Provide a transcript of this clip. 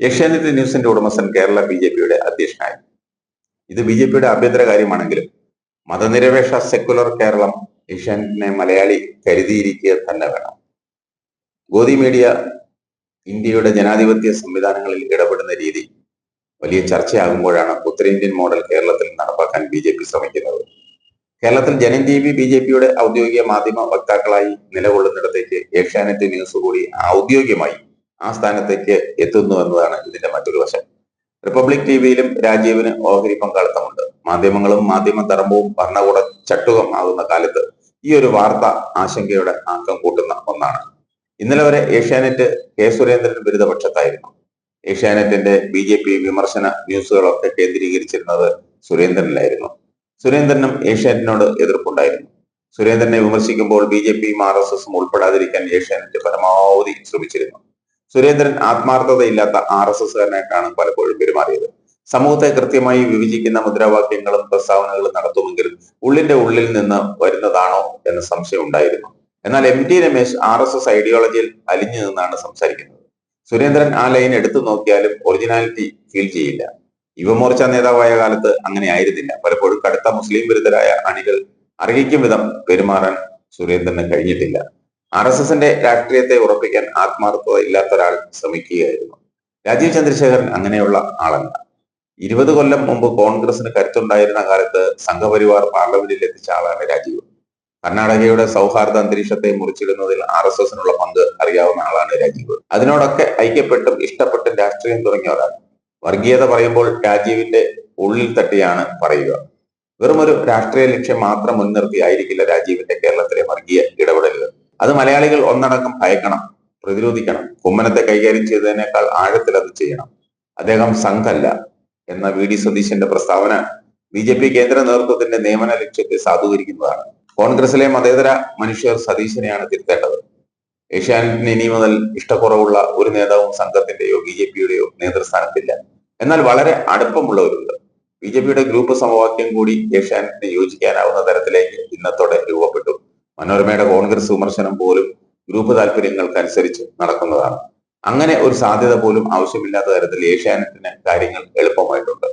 ഏഷ്യാനെറ്റ് ന്യൂസിന്റെ ഉടമസ്ഥൻ Kerala B J പിയുടെ അധ്യക്ഷനായി. ഇത് ബി ജെ പിയുടെ ആഭ്യന്തര കാര്യമാണെങ്കിലും മതനിരപേക്ഷ സെക്കുലർ കേരളം ഏഷ്യാനെറ്റിനെ മലയാളി കരുതിയിരിക്കുക തന്നെ വേണം. ഗോദി മീഡിയ ഇന്ത്യയുടെ ജനാധിപത്യ സംവിധാനങ്ങളിൽ ഇടപെടുന്ന രീതി വലിയ ചർച്ചയാകുമ്പോഴാണ് ഉത്തരേന്ത്യൻ മോഡൽ കേരളത്തിൽ നടപ്പാക്കാൻ ബി ജെ പി ശ്രമിക്കുന്നത്. കേരളത്തിൽ ജനഞ്ജീവി ബി ജെ പിയുടെ ഔദ്യോഗിക മാധ്യമ വക്താക്കളായി നിലകൊള്ളുന്നിടത്തേക്ക് ഏഷ്യാനെറ്റ് ന്യൂസ് കൂടി ഔദ്യോഗികമായി ആ സ്ഥാനത്തേക്ക് എത്തുന്നു എന്നതാണ് ഇതിന്റെ മറ്റൊരു വശം. റിപ്പബ്ലിക് ടിവിയിലും രാജീവിന് ഓഹരി പങ്കാളിത്തമുണ്ട്. മാധ്യമങ്ങളും മാധ്യമ ധർമ്മവും ഭരണകൂട ചട്ടുകം ആകുന്ന കാലത്ത് ഈ ഒരു വാർത്ത ആശങ്കയുടെ ആക്കം കൂട്ടുന്ന ഒന്നാണ്. ഇന്നലെ വരെ ഏഷ്യാനെറ്റ് കെ സുരേന്ദ്രൻ ബിരുദപക്ഷത്തായിരുന്നു ഏഷ്യാനെറ്റിന്റെ ബി ജെ പി വിമർശന ന്യൂസുകളൊക്കെ കേന്ദ്രീകരിച്ചിരുന്നത് സുരേന്ദ്രനിലായിരുന്നു. സുരേന്ദ്രനും ഏഷ്യാനെറ്റിനോട് എതിർപ്പുണ്ടായിരുന്നു. സുരേന്ദ്രനെ വിമർശിക്കുമ്പോൾ ബി ജെ പിയും ആർ എസ് എസും ഉൾപ്പെടാതിരിക്കാൻ ഏഷ്യാനെറ്റ് പരമാവധി ശ്രമിച്ചിരുന്നു. സുരേന്ദ്രൻ ആത്മാർത്ഥതയില്ലാത്ത ആർ എസ് എസ്കാരനായിട്ടാണ് പലപ്പോഴും പെരുമാറിയത്. സമൂഹത്തെ കൃത്യമായി വിഭജിക്കുന്ന മുദ്രാവാക്യങ്ങളും പ്രസ്താവനകളും നടത്തുമെങ്കിലും ഉള്ളിന്റെ ഉള്ളിൽ നിന്ന് വരുന്നതാണോ എന്ന സംശയം ഉണ്ടായിരുന്നു. എന്നാൽ M T Ramesh R S S ഐഡിയോളജിയിൽ അലിഞ്ഞു നിന്നാണ് സംസാരിക്കുന്നത്. സുരേന്ദ്രൻ ആ ലൈൻ എടുത്തു നോക്കിയാലും ഒറിജിനാലിറ്റി ഫീൽ ചെയ്യില്ല. യുവമോർച്ച നേതാവായ കാലത്ത് അങ്ങനെ ആയിരുന്നില്ല. പലപ്പോഴും കടുത്ത മുസ്ലിം വിരുദ്ധരായ അണികൾ അർഹിക്കും വിധം പെരുമാറാൻ സുരേന്ദ്രന് കഴിഞ്ഞിട്ടില്ല. ആർ എസ് എസിന്റെ രാഷ്ട്രീയത്തെ ഉറപ്പിക്കാൻ ആത്മാർത്ഥത ഇല്ലാത്ത ഒരാൾ ശ്രമിക്കുകയായിരുന്നു. രാജീവ് ചന്ദ്രശേഖരൻ അങ്ങനെയുള്ള ആളല്ല. ഇരുപത് കൊല്ലം മുമ്പ് കോൺഗ്രസിന് കരുത്തുണ്ടായിരുന്ന കാലത്ത് സംഘപരിവാർ പാർലമെന്റിൽ എത്തിച്ച ആളാണ് രാജീവ്. കർണാടകയുടെ സൗഹാർദ്ദ അന്തരീക്ഷത്തെ മുറിച്ചിടുന്നതിൽ ആർ എസ് എസിനുള്ള പങ്ക് അറിയാവുന്ന ആളാണ് രാജീവ്. അതിനോടൊക്കെ ഐക്യപ്പെട്ടും ഇഷ്ടപ്പെട്ടും രാഷ്ട്രീയം തുടങ്ങിയ ഒരാൾ. വർഗീയത പറയുമ്പോൾ രാജീവിന്റെ ഉള്ളിൽ തട്ടിയാണ് പറയുക. വെറുമൊരു രാഷ്ട്രീയ ലക്ഷ്യം മാത്രം മുൻനിർത്തി ആയിരിക്കില്ല രാജീവിന്റെ കേരളത്തിലെ വർഗീയ ഇടപെടലുകൾ. അത് മലയാളികൾ ഒന്നടങ്കം ഭയക്കണം പ്രതിരോധിക്കണം. കുമ്മനത്തെ കൈകാര്യം ചെയ്തതിനേക്കാൾ ആഴത്തിൽ അത് ചെയ്യണം. അദ്ദേഹം സംഘല്ല എന്ന വി ഡി സതീശന്റെ പ്രസ്താവന ബി ജെ പി കേന്ദ്ര നേതൃത്വത്തിന്റെ നിയമന ലക്ഷ്യത്തെ സാധൂകരിക്കുന്നതാണ്. കോൺഗ്രസിലെ മതേതര മനുഷ്യർ സതീശനെയാണ് തിരുത്തേണ്ടത്. ഏഷ്യാനെറ്റിന് ഇനി മുതൽ ഇഷ്ടക്കുറവുള്ള ഒരു നേതാവും സംഘത്തിന്റെയോ ബി ജെ പിയുടെയോ നേതൃസ്ഥാനത്തില്ല. എന്നാൽ വളരെ അടുപ്പമുള്ളവരുണ്ട്. ബി ജെ പിയുടെ ഗ്രൂപ്പ് സമവാക്യം കൂടി ഏഷ്യാനെറ്റിന് യോജിക്കാനാവുന്ന തരത്തിലേക്ക് ഇന്നത്തോടെ രൂപപ്പെട്ടു. മനോരമയുടെ കോൺഗ്രസ് വിമർശനം പോലും ഗ്രൂപ്പ് താല്പര്യങ്ങൾക്കനുസരിച്ച് നടക്കുന്നതാണ്. അങ്ങനെ ഒരു സാധ്യത പോലും ആവശ്യമില്ലാത്ത തരത്തിൽ ഏഷ്യാനെറ്റിന് കാര്യങ്ങൾ എളുപ്പമായിട്ടുണ്ട്.